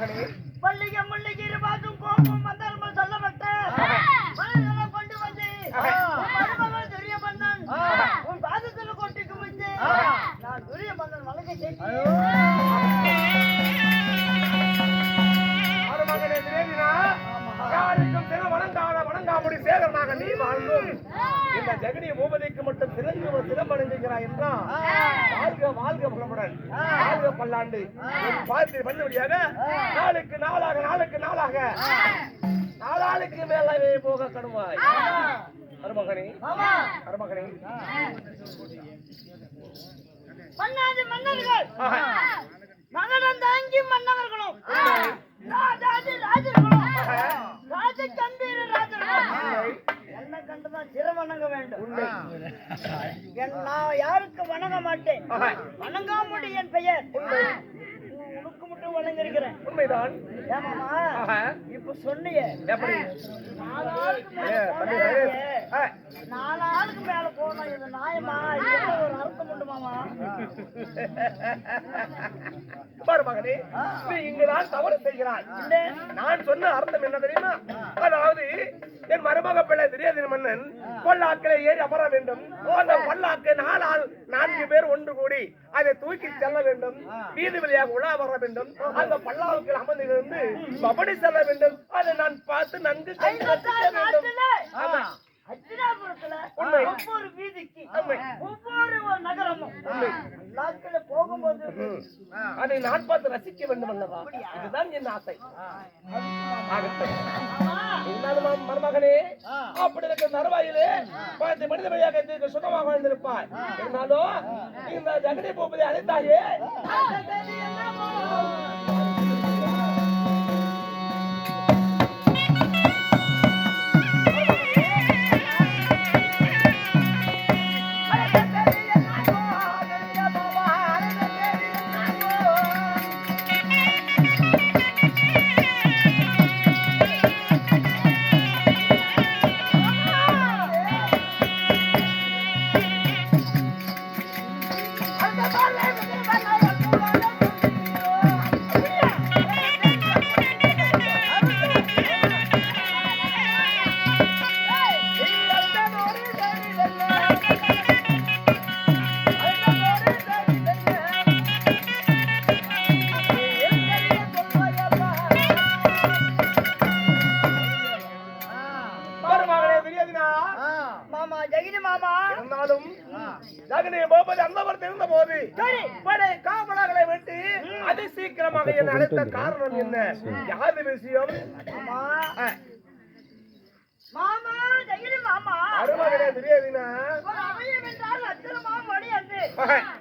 மருமகனே மல்லிகை முல்லைக்கு இரு வாதம் கோபம் மந்தாரமும் சொல்லப்பட்டேன் கொண்டு வந்து மருமகள் துரிய மன்னன். உன் பாதத்தில் கொட்டி குமிந்து ஆஹா. நான் துரிய மன்னன் வழக்கை சேகரனாக நீ வாழ்ந்தும். இந்த ஜெகனி பூபதிக்கு மட்டும் திறந்து திறமடைஞ்சுகிறாய் என்றால் வாழ்க வாழ்க புலமுடன் வாழ்க பல்லாண்டு. பார்த்து பண்ணபடியாக நாளுக்கு நாளாக நாளுக்கு நாளாக. நாளாளுக்கு மேலவே போக கடுவாய். மருமகனே ஆமா மருமகனே. மன்னாதி மன்னர்கள். மகனம் தாங்கி மன்னவர்களும். ராஜாதி ராஜர்களும். ராஜ கம்பீர ராஜர்களும். கண்டுதான் சிரவணங்க வேண்டும். உண்மை. என் நான் யாருக்கு வணங்க மாட்டேன். வணங்காமுடி என் பெயர். உனக்கு மட்டும் வணங்கிருக்கிறேன் உண்மைதான். இப்ப சொன்னியே. எப்படி நாலு ஆளுக்கு மேல ஏ, தம்பி, சரி. போனாயே. ஆ. நாலு ஆளுக்கு மேல போனா இது நியாயமா? இது ஒரு அர்த்தம் உண்டு மாமா. பாரு மகனே நீ இங்குதான் தவறு செய்கிறாய். நான் சொன்ன அர்த்தம் என்ன தெரியுமா? அதாவது என் மருமக பிள்ளை திரியதின் மன்னன் பல்லாக்கிலே ஏறி அமர வேண்டும். அந்த பல்லாக்கு நாலால் நான்கு பேர் ஒன்று கூடி அதை தூக்கி செல்ல வேண்டும். வீதி வழியாக உலா வர வேண்டும். அந்த பல்லாவுக்கு அமர்ந்திருந்து பபடி செல்ல வேண்டும். அதை நான் பார்த்து நன்கு. ஒவ்வொரு வீதிக்கு. ஒவ்வொரு ஒரு நகரமும் போகும்போது. அதை நான் பார்த்து ரசிக்க வேண்டும் அல்லவா? இதுதான் என் ஆசை. மருமகனே அப்படி இருக்க நரவாயிலே பார்த்து மனித வழியாக சுத்தமாக வாழ்ந்திருப்பாய். இருந்தாலும் இந்த ஜெகடி பூபதி அழைத்தாயே இருந்தாலும் ஜெகனி பூபதி அந்த வரத்து இருந்த போது படை காவலர்களை வெட்டி அதி சீக்கிரமாக என்னை அழைத்த காரணம் என்ன? யாது விஷயம்? மாமா. மாமா மருமகனே தெரியாதுனா ஒரு அவயம் என்றால் அச்சரமா மணி அன்று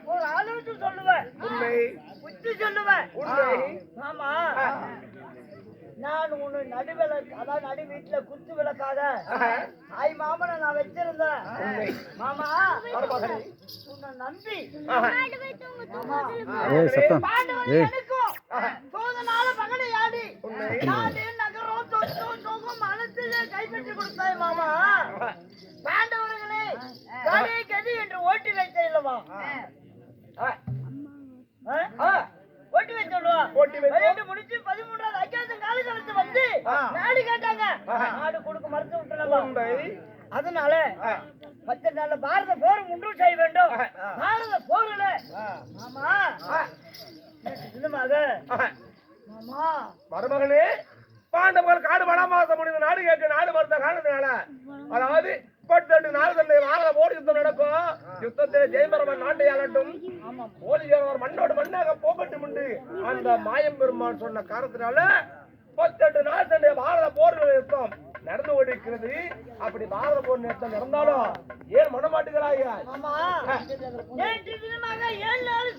ஒரு ஆலோசனை சொல்லுவேன். உண்மை. புத்தி சொல்லுவேன். உண்மை. மாமா. நான் உன்னை நடுவில அதான் நடு வீட்டுல குத்து விளக்காக ஆஹா. ஆய் மாமனை நான் வச்சிருந்தேன். மாமா உன்னை நம்பி. சோதனால பகடை ஆடி. நகரம் சொத்து சொகம் மனத்திலே கைப்பற்றி கொடுத்தாய் மாமா. பாண்டவர்களே கதி கதி என்று ஓட்டி வைத்த இல்லவா? ஓட்டி வைத்தோடுவா ஓட்டி வைத்தோம். பதினெட்டு முடிச்சு நாடு கேட்டாங்க. நாடு கொடுக்க மறுத்து விட்டுறலாம் உண்மை அதனால பத்து நாள்ல பாரத போர் முன்று செய்ய வேண்டும். பாரத போர்ல. ஆஹா. மாமா. மருமகனே பாண்டவர்கள் காடு வனமாசம் முடிந்த நாடு கேட்க நாடு மறுத்த காரணத்தினால அதாவது முப்பத்தெட்டு நாள் தந்தை வாழ போர் யுத்தம் நடக்கும். யுத்தத்தில் ஜெயமரமன் நாட்டை ஆளட்டும் போலியானவர் மண்ணோடு மண்ணாக போகட்டும் என்று அந்த மாயம் பெருமான் சொன்ன காரணத்தினால முப்பத்தெட்டு நாள் தந்தை பாரத போர் யுத்தம் நடந்து கொண்டிருக்கிறது. அப்படி பாரத போர் நிறுத்தம் நடந்தாலும் ஏன் மனமாட்டுகிறாயா?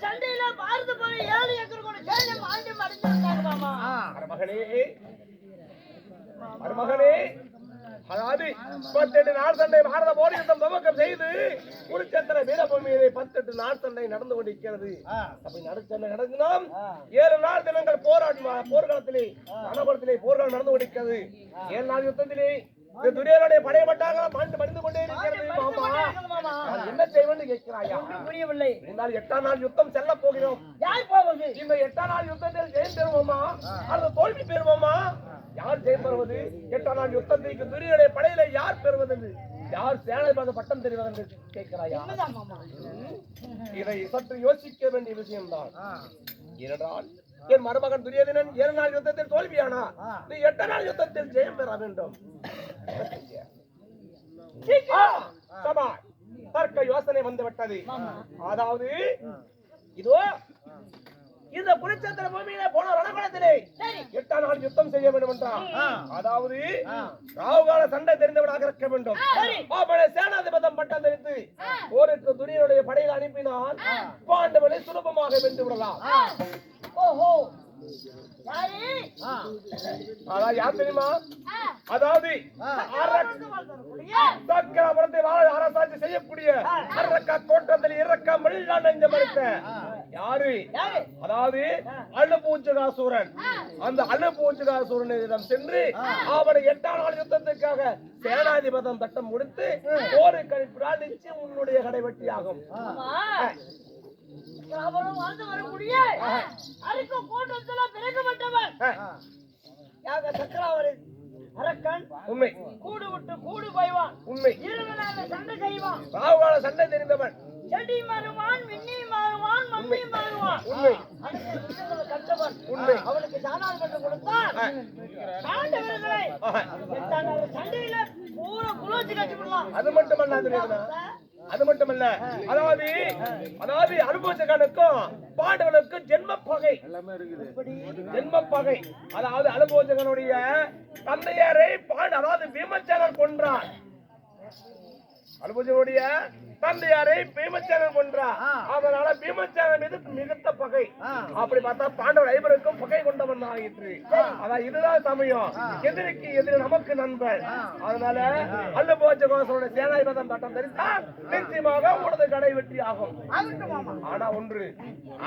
சண்டையில பாரத போர் ஏழு ஏக்கர் கொண்ட சேலம் ஆண்டு மறைஞ்சிருக்காங்க மாமா மருமகனே மருமகனே அதாவது முப்பத்தெட்டு நாள் சண்டை பாரத போர் யுத்தம் துவக்கம் செய்து குருச்சந்திர வீரபூமியிலே பத்தெட்டு நாள் சண்டை நடந்து கொண்டிருக்கிறது. அப்படி நடுச்சண்டை நடந்தினோம் ஏழு நாள் தினங்கள் போராட்டம் போர்க்களத்திலே ரணபலத்திலே போர்கள் நடந்து கொண்டிருக்கிறது. ஏழு நாள் யுத்தத்திலே இந்த துரியனுடைய படையப்பட்டாக மாண்டு மடிந்து கொண்டே இருக்கிறது மாமா. என்ன செய்வேன்னு கேட்கிறாயா? புரியவில்லை. இருந்தால் எட்டாம் நாள் யுத்தம் செல்ல போகிறோம். யார் போவது? இந்த எட்டாம் நாள் யுத்தத்தில் ஜெயம் பெறுவோமா? அல்லது தோல்வி பெறுவோமா? யார் ஜெயம் பெறுவது? எட்டாம் நாள் யுத்தத்திற்கு துரியனுடைய படையில யார் பெறுவது யார் சேனை பாத பட்டம் தெரிவது என்று கேட்கிறாயா? இதை சற்று யோசிக்க வேண்டிய விஷயம்தான். ஏனென்றால் என் மருமகன் துரியோதனன் ஏழு நாள் யுத்தத்தில் தோல்வியானா? நீ எட்டு நாள் யுத்தத்தில் ஜெயம் பெற வேண்டும். தர்க்க யோசனை வந்து விட்டது அதாவது இதோ குருச்சந்திர பூமியில போன ரணகுலத்திலே எட்டாம் நாள் யுத்தம் செய்ய வேண்டும் என்றார். அதாவது ராவுகால சண்டை தெரிந்தவனாக இருக்க வேண்டும். அவனை சேனாதிபதம் பட்டம் தெரிந்து போருக்கு துணியுடைய படையில் அனுப்பினால் பாண்டவனை சுலபமாக வென்று விடலாம். ஓஹோ. அதாவது அரசாட்சி செய்யக்கூடிய அரக்க கோட்டத்தில் இறக்க மெல்லா நெஞ்ச மறுத்த யாரு? அதாவது அழுபூஞ்சகாசூரன் அந்த அழுபூஞ்சகாசூரனிடம் சென்று அவனை எட்டாம் நாள் யுத்தத்துக்காக சேனாதிபதம் தட்டம் முடித்து போரை கழிப்பினால் நிச்சயம் உன்னுடைய கடைவெட்டி ஆகும் ஆமா அவரும் வாழ்ந்து வரக்கூடிய கோட்டத்துல பிறக்கப்பட்டவன் யாக சக்கராவரி அரக்கன் உண்மை. கூடு விட்டு கூடு போய்வான். உண்மை. சண்டை செய்வான். ராகுகால சண்டை தெரிந்தவன். செடி மாறுவான் மின்னி மாறுவான் மம்மி மாறுவான். அவனுக்கு கொடுத்தான். சண்டையில பூரா குலோச்சி கட்டி விடலாம் அது மட்டுமல்ல துரியோதனா. அது மட்டுமல்ல. அதாவது அதாவது அனுபவத்துக்கானுக்கும் பாண்டவனுக்கும் ஜென்ம பகை. ஜென்ம பகை. அதாவது அனுபவத்துக்கனுடைய தந்தையாரை பாண்ட அதாவது பீமச்சரன் கொன்றான் அனுபவனுடைய தந்தையாரை பீமச்சரன் கொன்றான் அதனால பீமச்சரன் மீது மிகுந்த பகை. அப்படி பார்த்தா பாண்டவர் ஐவருக்கும் பகை கொண்டவன் ஆகிற்று அதான் இதுதான் சமயம். எதிரிக்கு எதிரி நமக்கு நண்பன். அதனால அல்லபோஜ கோசனுடைய சேனாதிபதம் பட்டம் தெரிந்தால் நிச்சயமாக உனது கடை வெற்றி ஆகும். ஆனா ஒன்று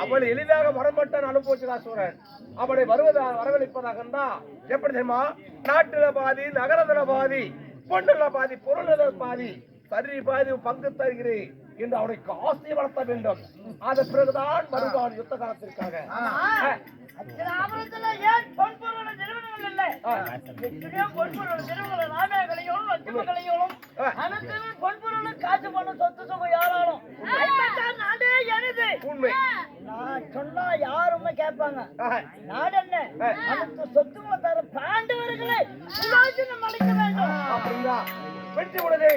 அவள் எளிதாக வரமாட்டான் அனுபவிச்சதாசூரன் அவளை வருவதாக வரவழைப்பதாக இருந்தா எப்படி தெரியுமா? நாட்டுல பாதி நகரத்துல பாதி பொண்ணுல பாதி பொருள்ல பாதி சரி பாதி பங்கு தருகிறேன் என்று அவனை காசி வளர்த்த வேண்டும். அதன் பிறகுதான் வருவான் யுத்த காலத்திற்காக. உண்மை. நான் சொன்னா யாருமே கேட்பாங்க. நாடு என்ன? அனைத்து சொத்துக்களை தர பாண்டவர்களை. அளிக்க வேண்டும். அப்படிங்களா வெற்றி உடனே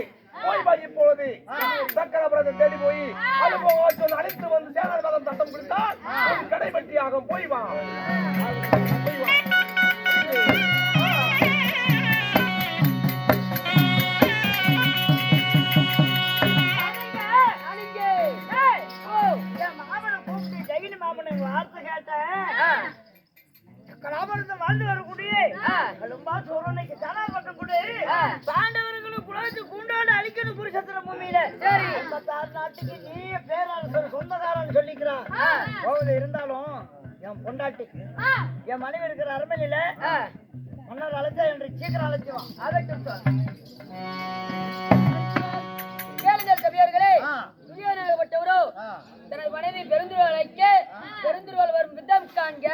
தார் நாட்டுக்கு நீ பேரரசர் சொந்தக்காரன் சொல்லிக்கிறான். போகுது இருந்தாலும் என் பொண்டாட்டி. என் மனைவி இருக்கிற அரண்மனையில மன்னர் அழைச்சா என்று சீக்கிரம் அழைச்சுவான் சார் கேளுங்கள் கவியர்களே துரியோதனாகப்பட்டவரோ தனது மனைவி பெருந்துருவல் அழைக்க பெருந்துருவல் வரும் விதம் காண்க.